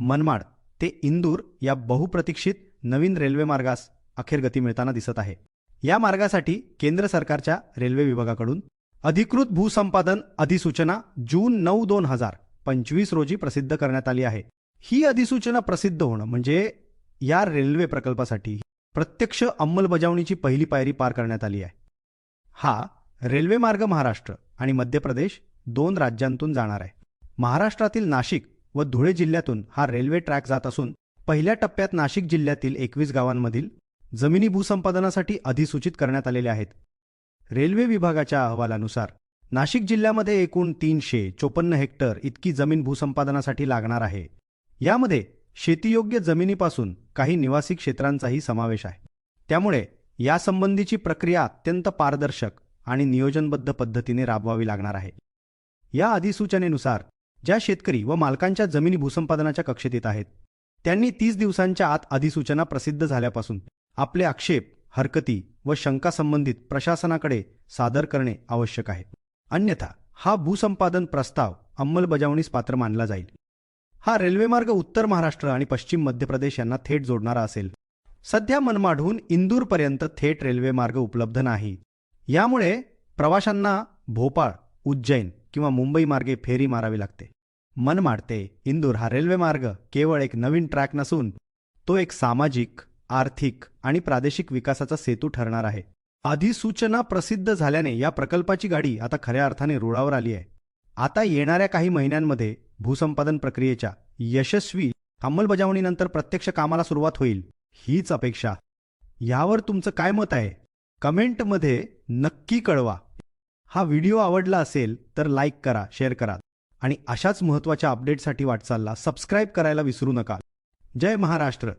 मनमाड ते इंदूर या बहुप्रतीक्षित नवीन रेल्वे मार्गास अखेर गती मिळताना दिसत आहे. या मार्गासाठी केंद्र सरकारच्या रेल्वे विभागाकडून अधिकृत भूसंपादन अधिसूचना जून नऊ दोन हजार पंचवीस रोजी प्रसिद्ध करण्यात आली आहे. ही अधिसूचना प्रसिद्ध होणं म्हणजे या रेल्वे प्रकल्पासाठी प्रत्यक्ष अंमलबजावणीची पहिली पायरी पार करण्यात आली आहे. हा रेल्वे मार्ग महाराष्ट्र आणि मध्य प्रदेश दोन राज्यांतून जाणार आहे. महाराष्ट्रातील नाशिक व धुळे जिल्ह्यातून हा रेल्वे ट्रॅक जात असून पहिल्या टप्प्यात नाशिक जिल्ह्यातील एकवीस गावांमधील जमिनी भूसंपादनासाठी अधिसूचित करण्यात आलेले आहेत. रेल्वे विभागाच्या अहवालानुसार नाशिक जिल्ह्यामध्ये एकूण तीनशे चोपन्न हेक्टर इतकी जमीन भूसंपादनासाठी लागणार आहे. यामध्ये शेतीयोग्य जमिनीपासून काही निवासी क्षेत्रांचाही समावेश आहे. त्यामुळे यासंबंधीची प्रक्रिया अत्यंत पारदर्शक आणि नियोजनबद्ध पद्धतीने राबवावी लागणार आहे. या अधिसूचनेनुसार ज्या शेतकरी व मालकांच्या जमिनी भूसंपादनाच्या कक्षेत येत आहेत त्यांनी तीस दिवसांच्या आत अधिसूचना प्रसिद्ध झाल्यापासून आपले आक्षेप हरकती व शंका संबंधित प्रशासनाकडे सादर करणे आवश्यक आहे. अन्यथा हा भूसंपादन प्रस्ताव अंमलबजावणीस पात्र मानला जाईल. हा रेल्वेमार्ग उत्तर महाराष्ट्र आणि पश्चिम मध्य प्रदेश यांना थेट जोडणारा असेल. सध्या मनमाडहून इंदूरपर्यंत थेट रेल्वे मार्ग उपलब्ध नाही. यामुळे प्रवाशांना भोपाळ उज्जैन किंवा मुंबईमार्गे फेरी मारावी लागते. मनमाड ते इंदूर हा रेल्वे मार्ग केवळ एक नवीन ट्रॅक नसून तो एक सामाजिक आर्थिक आणि प्रादेशिक विकासाचा सेतू ठरणार आहे. अधिसूचना प्रसिद्ध झाल्याने या प्रकल्पाची गाडी आता खऱ्या अर्थाने रुळावर आली आहे. आता येणाऱ्या काही महिन्यांमध्ये भूसंपादन प्रक्रियेच्या यशस्वी अंमलबजावणीनंतर प्रत्यक्ष कामाला सुरुवात होईल हीच अपेक्षा. यावर तुमचं काय मत आहे? कमेंटमध्ये नक्की कळवा. हा व्हिडिओ आवडला असेल तर लाईक करा शेअर करा आणि अशाच महत्त्वाच्या अपडेटसाठी वाटचालला सबस्क्राईब करायला विसरू नका. जय महाराष्ट्र.